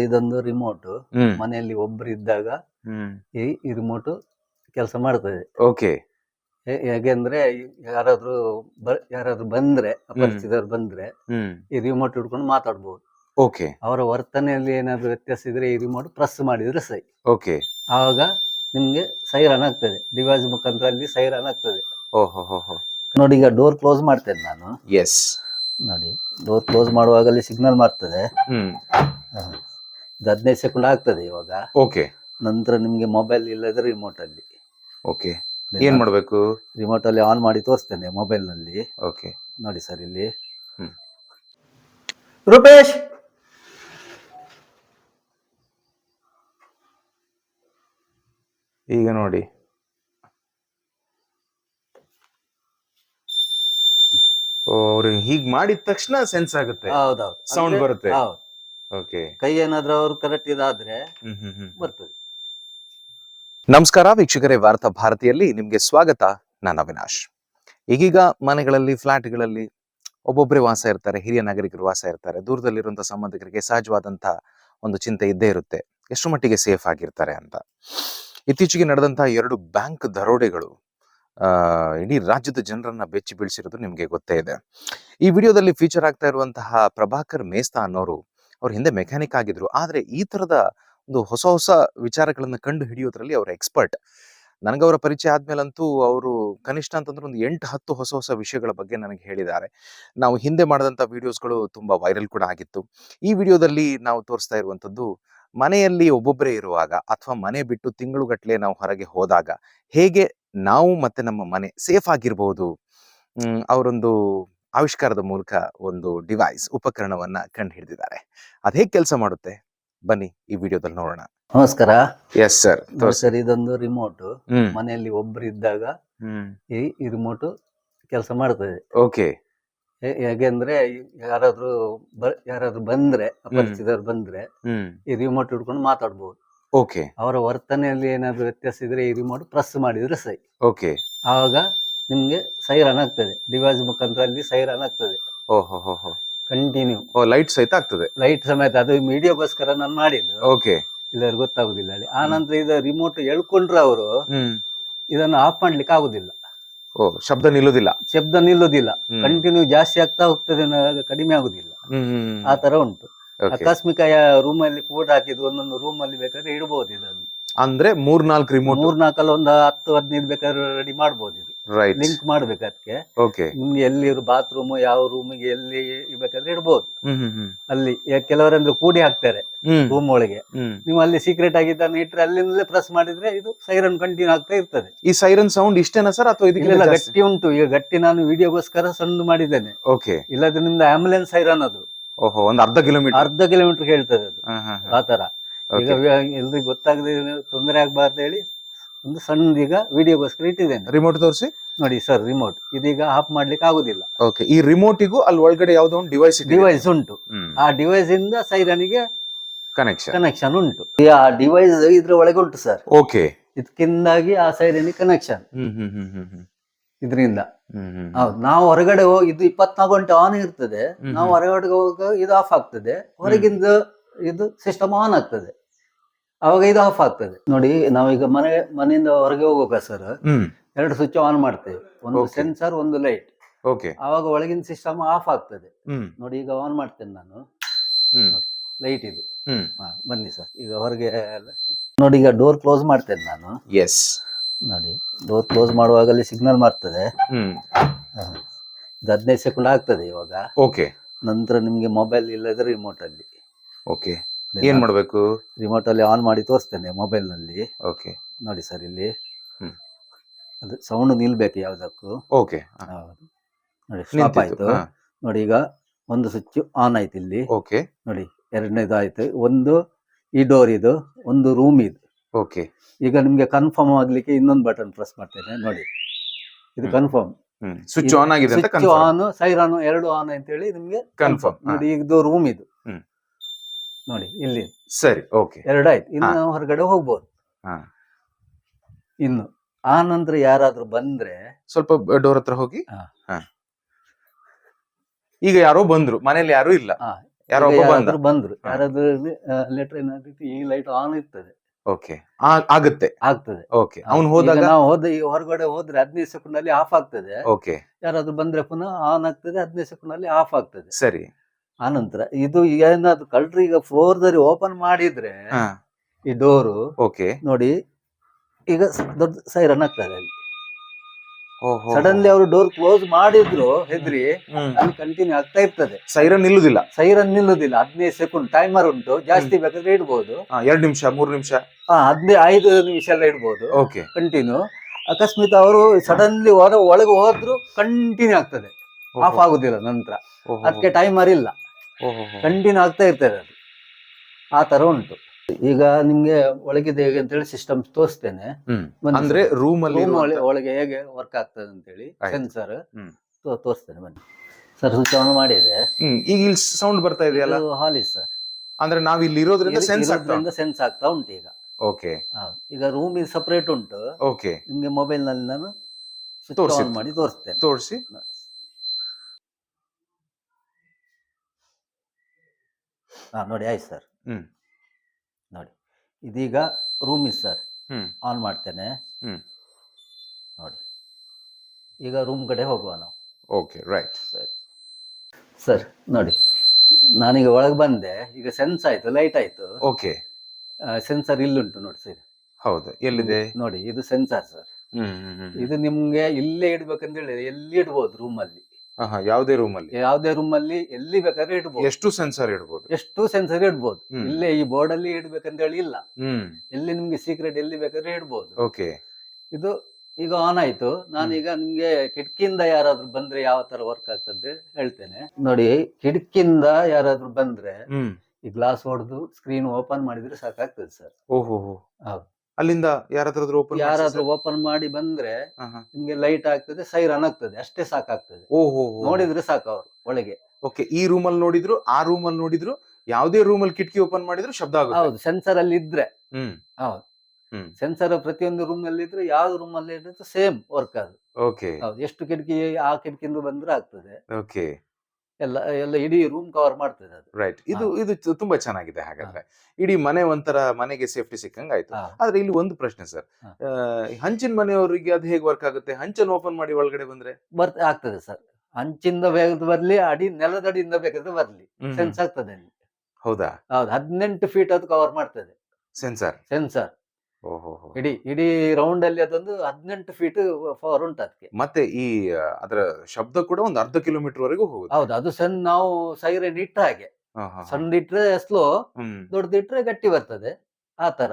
ಇದೊಂದು ರಿಮೋಟ್ ಹ್ಮ್. ಮನೆಯಲ್ಲಿ ಒಬ್ರು ಇದ್ದಾಗ ಹ್ಮ್. ಈ ಈ ರಿಮೋಟ್ ಕೆಲಸ ಮಾಡ್ತದೆ. ಓಕೆ. ಹೇ- ಹೇಗೆಂದ್ರೆ ಯಾರಾದ್ರೂ ಬ- ಯಾರಾದ್ರೂ ಬಂದ್ರೆ ಅಪರಿಚಿತರು ಬಂದ್ರೆ ಹ್ಮ್. ಈ ರಿಮೋಟ್ ಹಿಡ್ಕೊಂಡು ಮಾತಾಡ್ಬೋದು. ಓಕೆ. ಅವರ ವರ್ತನೆಯಲ್ಲಿ ಏನಾದ್ರು ವ್ಯತ್ಯಾಸ ಇದ್ರೆ ಈ ರಿಮೋಟ್ ಪ್ರೆಸ್ ಮಾಡಿದ್ರೆ ಸೈ ಓಕೆ. ಆವಾಗ ನಿಮ್ಗೆ ಸೈರನ್ ಆಗ್ತದೆ. ಡಿವೈಸ್ ಮುಖಾಂತರ ಅಲ್ಲಿ ಸೈರನ್ ಆಗ್ತದೆ. ಓಹೋ ಹೋ ಹೋ ನೋಡಿ ಈಗ ಡೋರ್ ಕ್ಲೋಸ್ ಮಾಡ್ತೇನೆ ನಾನು. ಎಸ್ ನೋಡಿ ಡೋರ್ ಕ್ಲೋಸ್ ಮಾಡುವಾಗ ಅಲ್ಲಿ ಸಿಗ್ನಲ್ ಮಾಡ್ತದೆ ಹ್ಮ್. ಇದು ಹದಿನೈದು ಸೆಕೆಂಡ್ ಆಗ್ತದೆ ಇವಾಗ. ಓಕೆ ನಂತರ ನಿಮ್ಗೆ ಮೊಬೈಲ್ ಇಲ್ಲದ್ರೆ ರಿಮೋಟ್ ಅಲ್ಲಿ. ಓಕೆ ಏನ್ ಮಾಡ್ಬೇಕು? ರಿಮೋಟ್ ಅಲ್ಲಿ ಆನ್ ಮಾಡಿ ತೋರಿಸ್ತೇನೆ ಮೊಬೈಲ್ನಲ್ಲಿ. ಓಕೆ ನೋಡಿ ಸರ್ ಇಲ್ಲಿ. ರೂಪೇಶ್! ಈಗ ನೋಡಿ. ಓ ಅವ್ರು ಹೀಗ್ ಮಾಡಿದ ತಕ್ಷಣ ಸೆನ್ಸ್ ಆಗುತ್ತೆ. ಸೌಂಡ್ ಬರುತ್ತೆ. ಓಕೆ. ಕೈ ಏನಾದ್ರೂ ಅವ್ರು ಕರೆಕ್ಟ್ ಇದಾದ್ರೆ ಬರ್ತದೆ. ನಮಸ್ಕಾರ ವೀಕ್ಷಕರೇ ವಾರ್ತಾ ಭಾರತಿಯಲ್ಲಿ ನಿಮ್ಗೆ ಸ್ವಾಗತ. ನಾನು ಅವಿನಾಶ್. ಈಗೀಗ ಮನೆಗಳಲ್ಲಿ ಫ್ಲಾಟ್ಗಳಲ್ಲಿ ಒಬ್ಬೊಬ್ಬರೇ ವಾಸ ಇರ್ತಾರೆ ಹಿರಿಯ ನಾಗರಿಕರು ವಾಸ ಇರ್ತಾರೆ. ದೂರದಲ್ಲಿರುವಂತ ಸಂಬಂಧಿಕರಿಗೆ ಸಹಜವಾದಂತಹ ಒಂದು ಚಿಂತೆ ಇದ್ದೇ ಇರುತ್ತೆ. ಎಷ್ಟು ಮಟ್ಟಿಗೆ ಸೇಫ್ ಆಗಿರ್ತಾರೆ ಅಂತ. ಇತ್ತೀಚೆಗೆ ನಡೆದಂತಹ ಎರಡು ಬ್ಯಾಂಕ್ ದರೋಡೆಗಳು ಆ ಇಡೀ ರಾಜ್ಯದ ಜನರನ್ನ ಬೆಚ್ಚಿ ಬೀಳಿಸಿರೋದು ನಿಮ್ಗೆ ಗೊತ್ತೇ ಇದೆ. ಈ ವಿಡಿಯೋದಲ್ಲಿ ಫೀಚರ್ ಆಗ್ತಾ ಇರುವಂತಹ ಪ್ರಭಾಕರ್ ಮೇಸ್ತಾ ಅನ್ನೋರು ಅವ್ರ ಹಿಂದೆ ಮೆಕ್ಯಾನಿಕ್ ಆಗಿದ್ರು. ಆದರೆ ಈ ತರದ ಒಂದು ಹೊಸ ಹೊಸ ವಿಚಾರಗಳನ್ನು ಕಂಡು ಹಿಡಿಯೋದ್ರಲ್ಲಿ ಅವ್ರ ಎಕ್ಸ್ಪರ್ಟ್. ನನಗೆ ಅವರ ಪರಿಚಯ ಆದ್ಮೇಲಂತೂ ಅವರು ಕನಿಷ್ಠ ಅಂತಂದ್ರೆ ಒಂದು ಎಂಟು ಹತ್ತು ಹೊಸ ಹೊಸ ವಿಷಯಗಳ ಬಗ್ಗೆ ನನಗೆ ಹೇಳಿದ್ದಾರೆ. ನಾವು ಹಿಂದೆ ಮಾಡಿದಂಥ ವಿಡಿಯೋಸ್ಗಳು ತುಂಬಾ ವೈರಲ್ ಕೂಡ ಆಗಿತ್ತು. ಈ ವಿಡಿಯೋದಲ್ಲಿ ನಾವು ತೋರಿಸ್ತಾ ಇರುವಂಥದ್ದು, ಮನೆಯಲ್ಲಿ ಒಬ್ಬೊಬ್ಬರೇ ಇರುವಾಗ ಅಥವಾ ಮನೆ ಬಿಟ್ಟು ತಿಂಗಳುಗಟ್ಟಲೆ ನಾವು ಹೊರಗೆ ಹೋದಾಗ ಹೇಗೆ ನಾವು ಮತ್ತೆ ನಮ್ಮ ಮನೆ ಸೇಫ್ ಆಗಿರ್ಬೋದು? ಅವರೊಂದು ಆವಿಷ್ಕಾರದ ಮೂಲಕ ಒಂದು ಡಿವೈಸ್ ಉಪಕರಣವನ್ನ ಕಂಡು ಹಿಡಿದಿದ್ದಾರೆ ಅದ್ ಹೇಗೆ ಕೆಲಸ ಮಾಡುತ್ತೆ? ಬನ್ನಿ ಈ ವಿಡಿಯೋದಲ್ಲಿ ನೋಡೋಣ. ನಮಸ್ಕಾರ. ಎಸ್ ಸರ್ ಸರ್ ಇದೊಂದು ರಿಮೋಟ್ ಮನೆಯಲ್ಲಿ ಒಬ್ರು ಇದ್ದಾಗ ಈ ಈ ರಿಮೋಟ್ ಕೆಲಸ ಮಾಡ್ತದೆ ಓಕೆ. ಹೇಗೆಂದ್ರೆ ಯಾರಾದ್ರೂ ಯಾರಾದ್ರೂ ಬಂದ್ರೆ ಅಪರಿಚಿತರು ಬಂದ್ರೆ ಈ ರಿಮೋಟ್ ಹಿಡ್ಕೊಂಡು ಮಾತಾಡ್ಬೋದು. ಓಕೆ. ಅವರ ವರ್ತನೆಯಲ್ಲಿ ಏನಾದ್ರು ವ್ಯತ್ಯಾಸ ಇದ್ರೆ ಈ ರಿಮೋಟ್ ಪ್ರೆಸ್ ಮಾಡಿದ್ರೆ ಸೈ ಓಕೆ. ಆವಾಗ ನಿಮ್ಗೆ ಸೈರನ್ ಆಗ್ತದೆ. ಡಿವೈಸ್ ಮುಖಾಂತರ ಅಲ್ಲಿ ಸೈರನ್ ಆಗ್ತದೆ. ಓಹೋ ಹೋ ಹೋ ಕಂಟಿನ್ಯೂ ಓ ಲೈಟ್ ಸಹಿತ ಆಗ್ತದೆ. ಲೈಟ್ ಸಮೇತ. ಅದು ಮೀಡಿಯಾಗೋಸ್ಕರ ನಾನು ಮಾಡಿದ್ದು. ಓಕೆ ಇಲ್ಲರು ಗೊತ್ತಾಗುದಿಲ್ಲ ಅಲ್ಲಿ. ಆ ನಂತರ ಇದು ರಿಮೋಟ್ ಎಳ್ಕೊಂಡ್ರ ಅವರು ಹ್ಮ್. ಇದನ್ನು ಆಫ್ ಮಾಡ್ಲಿಕ್ಕೆ ಆಗುದಿಲ್ಲ. ಓ ಶಬ್ದ ನಿಲ್ಲುದಿಲ್ಲ. ಶಬ್ದ ನಿಲ್ಲುದಿಲ್ಲ. ಹ್ಮ್. ಕಂಟಿನ್ಯೂ ಜಾಸ್ತಿ ಆಗ್ತಾ ಹೋಗ್ತದೆ ಅನ್ನೋದು ಕಡಿಮೆ ಆಗುದಿಲ್ಲ. ಹ್ಮ್ ಹ್ಮ್ ಆ ತರ ಉಂಟು. ಆಕಸ್ಮಿಕ ರೂಮ್ ಅಲ್ಲಿ ಕೂಡ ಹಾಕಿದ್ರು ಒಂದೊಂದು ರೂಮ್ ಅಲ್ಲಿ ಬೇಕಾದ್ರೆ ಇಡಬಹುದು ಇದನ್ನು. ಅಂದ್ರೆ ಮೂರ್ ನಾಲ್ಕು ರಿಮೋಟ್ ಮೂರ್ನಾಲ್ಕಲ್ಲ ಒಂದು ಹತ್ತು ಹದಿನೈದು ಬೇಕಾದ್ರೆ ರೆಡಿ ಮಾಡ್ಬೋದು ಇದು. ಲಿಂಕ್ ಮಾಡ್ಬೇಕು ಅದಕ್ಕೆ. ಓಕೆ ನಿಮ್ಗೆ ಎಲ್ಲಿ ಬಾತ್ರೂಮ್ ಯಾವ ರೂಮಿಗೆ ಎಲ್ಲಿ ಇರ್ಬೇಕಾದ್ರೆ ಇಡ್ಬೋದು. ಅಲ್ಲಿ ಕೆಲವರಂದ್ರೆ ಕೂಡಿ ಹಾಕ್ತಾರೆ ರೂಮ್ ಒಳಗೆ. ನೀವು ಅಲ್ಲಿ ಸೀಕ್ರೆಟ್ ಆಗಿ ಇದನ್ನ ಇಟ್ರೆ ಅಲ್ಲಿಂದಲೇ ಪ್ರೆಸ್ ಮಾಡಿದ್ರೆ ಇದು ಸೈರನ್ ಕಂಟಿನ್ಯೂ ಆಗ್ತಾ ಇರ್ತದೆ. ಈ ಸೈರನ್ ಸೌಂಡ್ ಇಷ್ಟೇನಾ ಸರ್ ಅಥವಾ ಇದಕ್ಕೆಲ್ಲ ಇದಕ್ಕೆ ಗಟ್ಟಿ ಉಂಟು. ಈಗ ಗಟ್ಟಿ ನಾನು ವಿಡಿಯೋಗೋಸ್ಕರ ಸಣ್ಣ ಮಾಡಿದ್ದೇನೆ. ಓಕೆ ಇಲ್ಲದ್ರೆ ನಿಮ್ದು ಆಂಬುಲೆನ್ಸ್ ಸೈರನ್ ಅದು. ಓಹೋ ಒಂದು ಅರ್ಧ ಕಿಲೋಮೀಟರ್ ಅರ್ಧ ಕಿಲೋಮೀಟರ್ ಹೇಳ್ತದೆ ಅದು. ಆ ತರ ಈಗ ಎಲ್ರಿಗೂ ಗೊತ್ತಾಗದೆ ತೊಂದರೆ ಆಗ್ಬಾರ್ದು ಹೇಳಿ ಒಂದು ಸಣ್ಣದೀಗ ವಿಡಿಯೋಗೋಸ್ಕರ ಇಟ್ಟಿದ್ದೇನೆ. ರಿಮೋಟ್ ತೋರಿಸಿ? ನೋಡಿ ಸರ್ ರಿಮೋಟ್ ಇದೀಗ ಆಫ್ ಮಾಡ್ಲಿಕ್ಕೆ ಆಗುದಿಲ್ಲ ಓಕೆ ಈ ರಿಮೋಟಿಗೂ ಅಲ್ಲಿ ಒಳಗಡೆ ಯಾವ್ದೋ ಒಂದು ಡಿವೈಸ್ ಡಿವೈಸ್ ಉಂಟು. ಆ ಡಿವೈಸ್ ಇಂದ ಸೈರನಿಗೆ ಕನೆಕ್ಷನ್ ಕನೆಕ್ಷನ್ ಉಂಟು. ಈ ಆ ಡಿವೈಸ್ ಇದ್ರ ಒಳಗೆ ಉಂಟು ಸರ್ ಓಕೆ ಇದಕ್ಕಿಂದಾಗಿ ಆ ಸೈರನಿಗೆ ಕನೆಕ್ಷನ್ ಹ್ಮ್ ಹ್ಮ್ ಹ್ಮ್ ಹ್ಮ್ ಹ್ಮ್. ಇದರಿಂದ. ಹ್ಮ್ ಹ್ಮ್ ಹೌದು ನಾವು ಹೊರಗಡೆ ಹೋಗಿ ಇದು ಇಪ್ಪತ್ನಾಲ್ಕು ಗಂಟೆ ಆನ್ ಇರ್ತದೆ. ನಾವು ಹೊರಗಡೆ ಹೋಗ ಇದು ಆಫ್ ಆಗ್ತದೆ. ಹೊರಗಿಂದ ಇದು ಸಿಸ್ಟಮ್ ಆನ್ ಆಗ್ತದೆ. ಅವಾಗ ಇದು ಆಫ್ ಆಗ್ತದೆ. ನೋಡಿ ನಾವೀಗ ಮನೆ ಮನೆಯಿಂದ ಹೊರಗೆ ಹೋಗುವಾಗ ಸರ್ ಎರಡು ಸ್ವಿಚ್ ಆನ್ ಮಾಡ್ತೇವೆ. ಒಂದು. ಸೆನ್ಸರ್ ಒಂದು ಲೈಟ್ ಓಕೆ ಆವಾಗ ಒಳಗಿನ ಸಿಸ್ಟಮ್ ಆಫ್ ಆಗ್ತದೆ. ನೋಡಿ ಈಗ ಆನ್ ಮಾಡ್ತೇನೆ ನಾನು. ಲೈಟ್ ಇದು. ಬನ್ನಿ ಸರ್ ಈಗ ಹೊರಗೆ ನೋಡಿ ಈಗ ಡೋರ್ ಕ್ಲೋಸ್ ಮಾಡ್ತೇನೆ ನಾನು. ಎಸ್ ನೋಡಿ ಡೋರ್ ಕ್ಲೋಸ್ ಮಾಡುವಾಗ ಅಲ್ಲಿ ಸಿಗ್ನಲ್ ಮಾಡ್ತದೆ. ಇದು ಹದಿನೈದು ಸೆಕೆಂಡ್ ಆಗ್ತದೆ ಇವಾಗ. ಓಕೆ ನಂತರ ನಿಮ್ಗೆ ಮೊಬೈಲ್ ಇಲ್ಲದ್ರೆ ರಿಮೋಟ್ ಅಲ್ಲಿ. ಓಕೆ ಏನ್ ಮಾಡ್ಬೇಕು? ರಿಮೋಟ್ ಅಲ್ಲಿ ಆನ್ ಮಾಡಿ ತೋರಿಸ್ತೇನೆ ಮೊಬೈಲ್ನಲ್ಲಿ. ಓಕೆ. ನೋಡಿ ಸರ್ ಇಲ್ಲಿ. ಹ್ಮ್. ಅದು ಸೌಂಡ್ ನಿಲ್ಬೇಕು ಯಾವ್ದಕ್ಕೂ. ಓಕೆ. ಹೌದು. ನೋಡಿ ಸ್ಟಾಪ್ ಆಯ್ತು. ನೋಡಿ ಈಗ ಒಂದು ಸ್ವಿಚ್ ಆನ್ ಆಯ್ತು ಇಲ್ಲಿ. ಓಕೆ. ನೋಡಿ ಎರಡನೇದು ಆಯ್ತು. ಒಂದು ಈ ಡೋರ್ ಇದು ಒಂದು ರೂಮ್ ಇದು. ಓಕೆ. ಈಗ ನಿಮ್ಗೆ ಕನ್ಫರ್ಮ್ ಆಗ್ಲಿಕ್ಕೆ ಇನ್ನೊಂದು ಬಟನ್ ಪ್ರೆಸ್ ಮಾಡ್ತೇನೆ. ನೋಡಿ. ಇದು hmm. Confirm hmm. Switch on ಆಗಿದೆ ಅಂತ ಸ್ವಿಚ್ ಆನ್ ಸೈರಾನು ಎರಡು ಆನ್ ಅಂತ ಹೇಳಿ ನಿಮ್ಗೆ ಕನ್ಫರ್ಮ್ ನೋಡಿ ಇದು ರೂಮ್ ಇದು. ನೋಡಿ ಇಲ್ಲಿ. ಸರಿ ಓಕೆ. ಎರಡಾಯ್ತು. ಇನ್ನು ನಾವು ಹೊರಗಡೆ ಹೋಗ್ಬೋದು. ಹಾ. ಇನ್ನು ಆ ನಂತರ ಯಾರಾದ್ರೂ ಬಂದ್ರೆ ಸ್ವಲ್ಪ ಡೋರ್ ಹತ್ರ ಹೋಗಿ? ಹಾ. ಹಾ. ಈಗ ಯಾರೋ ಬಂದ್ರು ಮನೇಲಿ ಯಾರು ಇಲ್ಲ. ಹಾ. ಯಾರೋ ಈಗ ಒಬ್ಬ ಬಂದ. ಯಾರಾದ್ರೂ ಬಂದ್ರು ಹಾ. ಯಾರಾದ್ರೂ ಲೆಟರ್ ಏನಾಗ್ತಿತ್ತು ಈ ಲೈಟ್ ಆನ್ ಇರ್ತದೆ. ಓಕೆ. ಆಗುತ್ತೆ. ಆಗ್ತದೆ. ಓಕೆ. ಅವ್ನು ಹೋದಾಗ ಈಗ ನಾವು ಹೋದ ಈ ಹೊರಗಡೆ ಹೋದ್ರೆ ಹದಿನೈದು ಸೆಕೆಂಡ್ ಅಲ್ಲಿ ಆಫ್ ಆಗ್ತದೆ. ಓಕೆ. ಯಾರಾದ್ರೂ ಬಂದ್ರೆ ಪುನಃ ಆನ್ ಆಗ್ತದೆ ಹದಿನೈದು ಸೆಕೆಂಡ್ ಅಲ್ಲಿ ಆಫ್ ಆಗ್ತದೆ. ಸರಿ. ಆನಂತರ ಇದು ಏನಾದ್ರು ಕಳ್ಳರಿ ಈಗ ಫ್ಲೋರ್ ದಲ್ಲಿ ಓಪನ್ ಮಾಡಿದ್ರೆ ಹಾ. ಈ ಡೋರು ಓಕೆ ನೋಡಿ ಈಗ ಸ- ದೊಡ್ಡ ಸೈರನ್ ಆಗ್ತದೆ ಅಲ್ಲಿ. ಸಡನ್ಲಿ ಅವರು ಡೋರ್ ಕ್ಲೋಸ್ ಮಾಡಿದ್ರು ಹೆದ್ರಿ ಅಲ್ಲಿ ಕಂಟಿನ್ಯೂ ಆಗ್ತಾ ಇರ್ತದೆ. ಸೈರನ್ ನಿಲ್ಲುದಿಲ್ಲ. ಸೈರನ್ ನಿಲ್ಲುದಿಲ್ಲ. ಹದಿನೈದು ಸೆಕೆಂಡ್ ಟೈಮರ್ ಉಂಟು ಜಾಸ್ತಿ ಬೇಕಾದ್ರೆ ಇಡ್ಬೋದು. ಎರಡು ಎರಡ್ ನಿಮಿಷ ಮೂರು ನಿಮಿಷ. ಹಾ ಹದಿನೈದು ಐದು ನಿಮಿಷ ಎಲ್ಲ ಇಡ್ಬೋದು. ಓಕೆ ಕಂಟಿನ್ಯೂ ಅಕಸ್ಮಿತ ಅವರು ಸಡನ್ಲಿ ಹೊರ ಒಳಗೆ ಹೋದ್ರು ಕಂಟಿನ್ಯೂ ಆಗ್ತದೆ. ಆಫ್ ಆಗುದಿಲ್ಲ ನಂತರ. ಅದಕ್ಕೆ ಟೈಮರ್ ಇಲ್ಲ. ಕಂಟಿನ್ಯೂ ಆಗ್ತಾ ಇರ್ತದೆ ಅದು. ಆ ತರ ಉಂಟು. ಈಗ ನಿಮ್ಗೆ ಒಳಗಿದೆ ಹೇಗೆ ಅಂತೇಳಿ ಸಿಸ್ಟಮ್ ತೋರಿಸ್ತೇನೆ. ಅಂದ್ರೆ ರೂಮ್ ಅಲ್ಲಿ ಒಳಗೆ ಹೇಗೆ ವರ್ಕ್ ಆಗ್ತದೆ ಅಂತೇಳಿ ಹೇಳಿ ಸೆನ್ಸರ್. ತೋರಿಸ್ತೇನೆ ಬನ್ನಿ. ಸರ್ ಸ್ವಿಚ್ ಆನ್ ಮಾಡಿದೆ. ಈಗ ಇಲ್ಲಿ ಸೌಂಡ್ ಬರ್ತಾ ಇದೆಯಲ್ಲ? ಹಾಲಿ ಸರ್ ಅಂದ್ರೆ ನಾವು ಇಲ್ಲಿ ಇರೋದ್ರಿಂದ ಸೆನ್ಸ್ ಆಗ್ತಾ ಸೆನ್ಸ್ ಆಗ್ತಾ ಉಂಟು ಈಗ. ಓಕೆ. ಈಗ ರೂಮ್ ಇದು ಸಪರೇಟ್ ಉಂಟು. ಓಕೆ ನಿಮ್ಗೆ ಮೊಬೈಲ್ನಲ್ಲಿ ನಾನು ಸ್ವಿಚ್. ಆನ್ ಮಾಡಿ ತೋರಿಸ್ತೇನೆ. ತೋರಿಸಿ. ಹಾ ನೋಡಿ ಆಯ್ತು ಸರ್ ಹ್ಞೂ ನೋಡಿ ಇದೀಗ ರೂಮ್ ಇಸ್ ಸರ್ ಹ್ಞೂ ಆನ್ ಮಾಡ್ತೇನೆ. ಹ್ಞೂ ನೋಡಿ ಈಗ ರೂಮ್ ಕಡೆ ಹೋಗುವ ನಾವು. ಓಕೆ ರೈಟ್ ಸರಿ. ಸರ್ ನೋಡಿ ನಾನೀಗ ಒಳಗೆ ಬಂದೆ. ಈಗ ಸೆನ್ಸ್ ಆಯಿತು ಲೈಟ್ ಆಯಿತು. ಓಕೆ ಸೆನ್ಸರ್ ಇಲ್ಲುಂಟು ನೋಡಿ ಸರ್ ಹೌದು ಎಲ್ಲಿದೆ? ನೋಡಿ ಇದು ಸೆನ್ಸರ್ ಸರ್ ಹ್ಮ್ ಹ್ಮ್ ಹ್ಮ್ ಇದು ನಿಮ್ಗೆ ಇಲ್ಲೇ ಇಡ್ಬೇಕಂತ ಹೇಳಿ ಎಲ್ಲಿ ಇಡ್ಬೋದು ರೂಮ್ ಅಲ್ಲಿ ಹಾ, ಹಾ, ಯಾವ್ದೇ ರೂಮ್ ಅಲ್ಲಿ? ಯಾವುದೇ ರೂಮ್ ಅಲ್ಲಿ ಎಲ್ಲಿ ಬೇಕಾದ್ರೆ ಇಡ್ಬೋದು. ಎಷ್ಟು ಸೆನ್ಸರ್ ಇಡ್ಬೋದು? ಎಷ್ಟು ಸೆನ್ಸರ್ ಇಡ್ಬೋದು. ಹ್ಮ್. ಇಲ್ಲೇ ಈ ಬೋರ್ಡ್ ಅಲ್ಲಿ ಇಡ್ಬೇಕಂತ ಹೇಳಿ ಇಲ್ಲ. ಹ್ಮ್. ಎಲ್ಲಿ ನಿಮ್ಗೆ ಸೀಕ್ರೆಟ್ ಎಲ್ಲಿ ಬೇಕಾದ್ರೆ ಇಡ್ಬೋದು. ಓಕೆ. ಇದು ಈಗ ಆನ್ ಆಯ್ತು. ನಾನೀಗ ನಿಮ್ಗೆ ಕಿಟಕಿಯಿಂದ ಯಾರಾದ್ರೂ ಬಂದ್ರೆ ಯಾವ ತರ ವರ್ಕ್ ಆಗ್ತದೆ ಹೇಳ್ತೇನೆ. ನೋಡಿ ಕಿಟಕಿಯಿಂದ ಯಾರಾದ್ರೂ ಬಂದ್ರೆ ಹ್ಮ್. ಈ ಗ್ಲಾಸ್ ಹೊಡೆದು ಸ್ಕ್ರೀನ್ ಓಪನ್ ಮಾಡಿದ್ರೆ ಸಾಕಾಗ್ತದೆ ಸರ್. ಓಹೋ ಹೌದು. ಅಲ್ಲಿಂದ ಯಾರಾದ್ರೂ ಓಪನ್ ಯಾರಾದ್ರೂ ಓಪನ್ ಮಾಡಿ ಬಂದ್ರೆ ನಿಮ್ಗೆ ಲೈಟ್ ಆಗ್ತದೆ ಸೈರನ್ ಆಗ್ತದೆ ಅಷ್ಟೇ ಸಾಕಾಗ್ತದೆ. ಓಹೋ ನೋಡಿದ್ರೆ ಸಾಕು ಅವ್ರು ಒಳಗೆ. ಓಕೆ ಈ ರೂಮ್ ಅಲ್ಲಿ ನೋಡಿದ್ರು ಆ ರೂಮ್ ಅಲ್ಲಿ ನೋಡಿದ್ರು ಯಾವುದೇ ರೂಮ್ ಅಲ್ಲಿ ಕಿಟಕಿ ಓಪನ್ ಮಾಡಿದ್ರು ಶಬ್ದ ಆಗುತ್ತೆ. ಹೌದು ಸೆನ್ಸರ್ ಅಲ್ಲಿ ಇದ್ರೆ. ಹ್ಮ್. ಹೌದು. ಹ್ಮ್. ಸೆನ್ಸರ್ ಪ್ರತಿಯೊಂದು ರೂಮ್ ಅಲ್ಲಿ ಇದ್ರೆ ಯಾವ ರೂಮ್ ಅಲ್ಲಿ ಇದ್ರೆ ಸೇಮ್ ವರ್ಕ್ ಅದು. ಓಕೆ ಹೌದು ಎಷ್ಟು ಕಿಟಕಿ ಆ ಕಿಟಕಿಯಿಂದ ಬಂದ್ರೆ ಆಗ್ತದೆ. ಓಕೆ ಎಲ್ಲ ಎಲ್ಲ ಇಡೀ ರೂಮ್ ಕವರ್ ಮಾಡ್ತದೆ ಅದು. ರೈಟ್ ಇದು ಇದು ತುಂಬಾ ಚೆನ್ನಾಗಿದೆ ಹಾಗಾದ್ರೆ. ಇಡೀ ಮನೆ ಒಂಥರ ಮನೆಗೆ ಸೇಫ್ಟಿ ಸಿಕ್ಕಂಗ್ ಆಯ್ತು ಆದ್ರೆ ಇಲ್ಲಿ ಒಂದು ಪ್ರಶ್ನೆ ಸರ್. ಹಂಚಿನ ಮನೆಯವರಿಗೆ ಅದು ಹೇಗೆ ವರ್ಕ್ ಆಗುತ್ತೆ? ಹಂಚನ್ ಓಪನ್ ಮಾಡಿ ಒಳಗಡೆ ಬಂದ್ರೆ? ಬರ್ತ ಆಗ್ತದೆ ಸರ್. ಹಂಚಿಂದ ಬೇಕಾದ್ರೆ ಬರ್ಲಿ ಅಡಿ ನೆಲದಡಿಯಿಂದ ಬೇಕಾದ್ರೆ ಬರ್ಲಿ. ಸೆನ್ಸ್ ಆಗ್ತದೆ ಹೌದಾ? ಹೌದು ಹದಿನೆಂಟು ಫೀಟ್ ಅದು ಕವರ್ ಮಾಡ್ತದೆ. ಸೆನ್ಸರ್ ಸೆನ್ಸರ್ ಇಡೀ ಇಡೀ ರೌಂಡ್ ಅಲ್ಲಿ ಅದೊಂದು ಹದಿನೆಂಟು ಫೀಟ್ ಫಾರ್ ಉಂಟು ಅದಕ್ಕೆ ಮತ್ತೆ ಈ ಅದರ ಶಬ್ದ ಕೂಡ ಒಂದು ಅರ್ಧ ಕಿಲೋಮೀಟರ್ ವರೆಗೂ ಹೋಗುತ್ತೆ. ಹೌದು ಅದು ಸಣ್ಣ ನಾವು ಸೈರನ್ ಇಟ್ಟ ಹಾಗೆ. ಸಣ್ಣ ಇಟ್ರೆ ಸ್ಲೋ ದೊಡ್ಡದಿಟ್ರೆ ಗಟ್ಟಿ ಬರ್ತದೆ. ಆ ತರ.